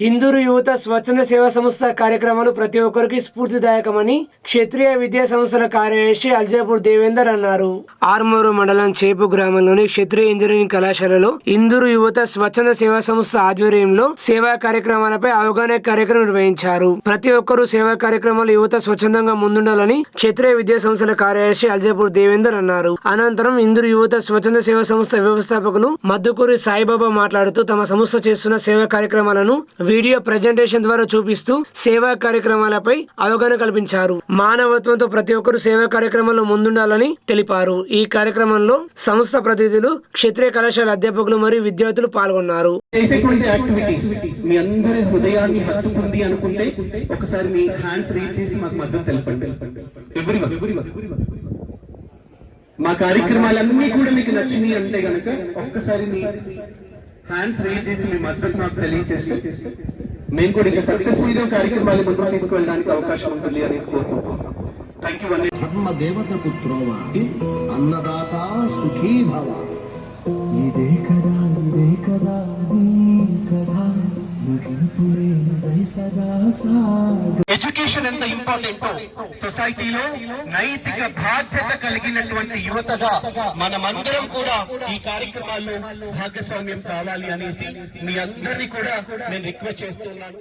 హిందూరు యువత స్వచ్ఛంద సేవా సంస్థ కార్యక్రమాలు ప్రతి ఒక్కరికి స్ఫూర్తిదాయకమని క్షత్రియ విద్యా సంస్థల కార్యదర్శి అల్జాపూర్ దేవేందర్ అన్నారు. ఆర్మూరు మండలం చేపు గ్రామంలోని క్షత్రియ ఇంజనీరింగ్ కళాశాలలో హిందూరు యువత స్వచ్ఛంద సేవా సంస్థ ఆధ్వర్యంలో సేవా కార్యక్రమాలపై అవగాహన కార్యక్రమం నిర్వహించారు. ప్రతి ఒక్కరూ సేవా కార్యక్రమాలు యువత స్వచ్ఛందంగా ముందుండాలని క్షత్రియ విద్యా సంస్థల కార్యదర్శి అల్జాపూర్ దేవేందర్ అన్నారు. అనంతరం హిందూరు యువత స్వచ్ఛంద సేవా సంస్థ వ్యవస్థాపకులు మద్దుకూరి సాయిబాబా మాట్లాడుతూ తమ సంస్థ చేస్తున్న సేవా కార్యక్రమాలను వీడియో ప్రజెంటేషన్ ద్వారా చూపిస్తూ సేవా కార్యక్రమాలపై అవగాహన కల్పించారు. మానవత్వంతో ప్రతి ఒక్కరూ సేవా కార్యక్రమంలో ముందుండాలని తెలిపారు. ఈ కార్యక్రమంలో సంస్థ ప్రతినిధులు క్షత్రియ కళాశాల అధ్యాపకులు మరియు విద్యార్థులు పాల్గొన్నారు. చేసేటువంటి యాక్టివిటీస్ మీ అందరి హృదయాన్ని హత్తుకుంది అనుకుంటే ఒకసారి మీ హ్యాండ్స్ రీచ్ చేసి మాకు మద్దతు తెలపండి. మా కార్యక్రమాలన్నీ కూడా మీకు నచ్చినాయి అంటే గనక ఒక్కసారి మీ హ్యాండ్స్ రేజ్ చేసి మీ మద్దతు మాకు తెలియజేస్తే మేము కూడా ఇంకా సక్సెస్ఫుల్గా కార్యక్రమాలు ముందుకు తీసుకువెళ్ళడానికి అవకాశం ఉంటుంది అనేసి కోరుకుంటున్నాం థ్యాంక్ యూ అన్నీ ధర్మ దేవత పుత్రోవా అన్నదాత సుఖీ భవ. ఇదే కదా ఇదే కదా. ఎడ్యుకేషన్ ఎంత ఇంపార్టెంట్ సొసైటీలో నైతిక బాధ్యత కలిగినటువంటి యువతగా మనమందరం కూడా ఈ కార్యక్రమాల్లో భాగస్వామ్యం కావాలి అనేసి మీ అందరినీ కూడా నేను రిక్వెస్ట్ చేస్తున్నాను.